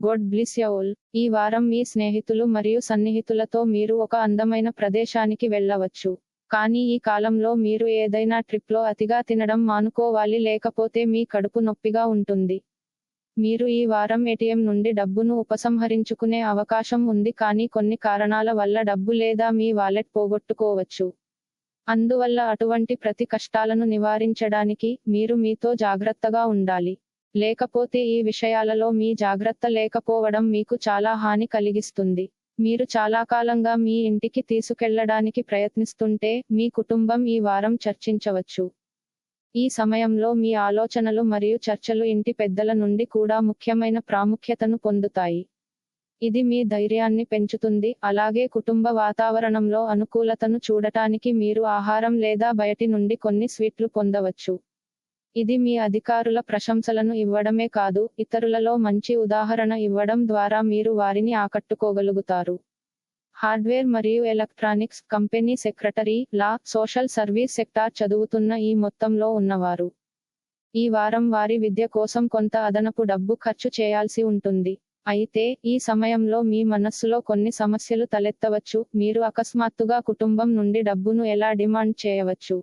Gourd bliss యౌల్ ఈ వారం మీ స్నేహితులు మరియు సన్నిహితులతో మీరు ఒక అందమైన ప్రదేశానికి వెళ్ళవచ్చు. కానీ ఈ కాలంలో మీరు ఏదైనా ట్రిప్లో అతిగా తినడం మానుకోవాలి లేకపోతే మీ కడుపు నొప్పిగా ఉంటుంది. మీరు ఈ వారం ఏటీఎం నుండి డబ్బును ఉపసంహరించుకునే అవకాశం ఉంది కానీ కొన్ని కారణాల వల్ల డబ్బు లేదా మీ వాలెట్ పోగొట్టుకోవచ్చు. అందువల్ల అటువంటి ప్రతి కష్టాలను నివారించడానికి మీరు మీతో జాగ్రత్తగా ఉండాలి. లేకపోతే ఈ విషయాలలో మీ జాగ్రత్త లేకపోవడం మీకు చాలా హాని కలిగిస్తుంది. మీరు చాలా కాలంగా మీ ఇంటికి తీసుకెళ్ళడానికి ప్రయత్నిస్తుంటే మీ కుటుంబం ఈ వారం చర్చించవచ్చు. ఈ సమయంలో మీ ఆలోచనలు మరియు చర్చలు ఇంటి పెద్దల నుండి కూడా ముఖ్యమైన ప్రాముఖ్యతను పొందుతాయి. ఇది మీ ధైర్యాన్ని పెంచుతుంది. అలాగే కుటుంబ వాతావరణంలో అనుకూలతను చూడటానికి మీరు ఆహారం లేదా బయటి నుండి కొన్ని స్వీట్లు పొందవచ్చు. ఇది మీ అధికారుల ప్రశంసలను ఇవ్వడమే కాదు ఇతరులలో మంచి ఉదాహరణ ఇవ్వడం ద్వారా మీరు వారిని ఆకట్టుకోగలుగుతారు. హార్డ్వేర్ మరియు electronics company secretary law social service sector చదువుతున్న ఈ మొత్తంలో ఉన్నవారు. ఈ వారం వారి విద్య కోసం కొంత అదనపు డబ్బు ఖర్చు చేయాల్సి ఉంటుంది. అయితే ఈ సమయంలో మీ మనస్సులో కొన్ని సమస్యలు తలెత్తవచ్చు మీరు అకస్మాత్తుగా కుటుంబం నుండి డబ్బును ఎలా డిమాండ్ చేయవచ్చు?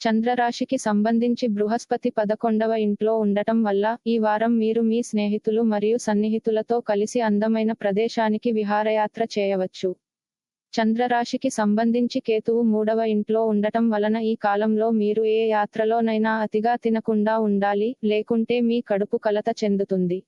చంద్రరాశికి సంబంధించి బృహస్పతి పదకొండవ ఇంట్లో ఉండటం వల్ల ఈ వారం మీరు మీ స్నేహితులు మరియు సన్నిహితులతో కలిసి అందమైన ప్రదేశానికి విహారయాత్ర చేయవచ్చు. చంద్రరాశికి సంబంధించి కేతువు మూడవ ఇంట్లో ఉండటం వలన ఈ కాలంలో మీరు ఏ యాత్రలోనైనా అతిగా తినకుండా ఉండాలి లేకుంటే మీ కడుపు కలత చెందుతుంది.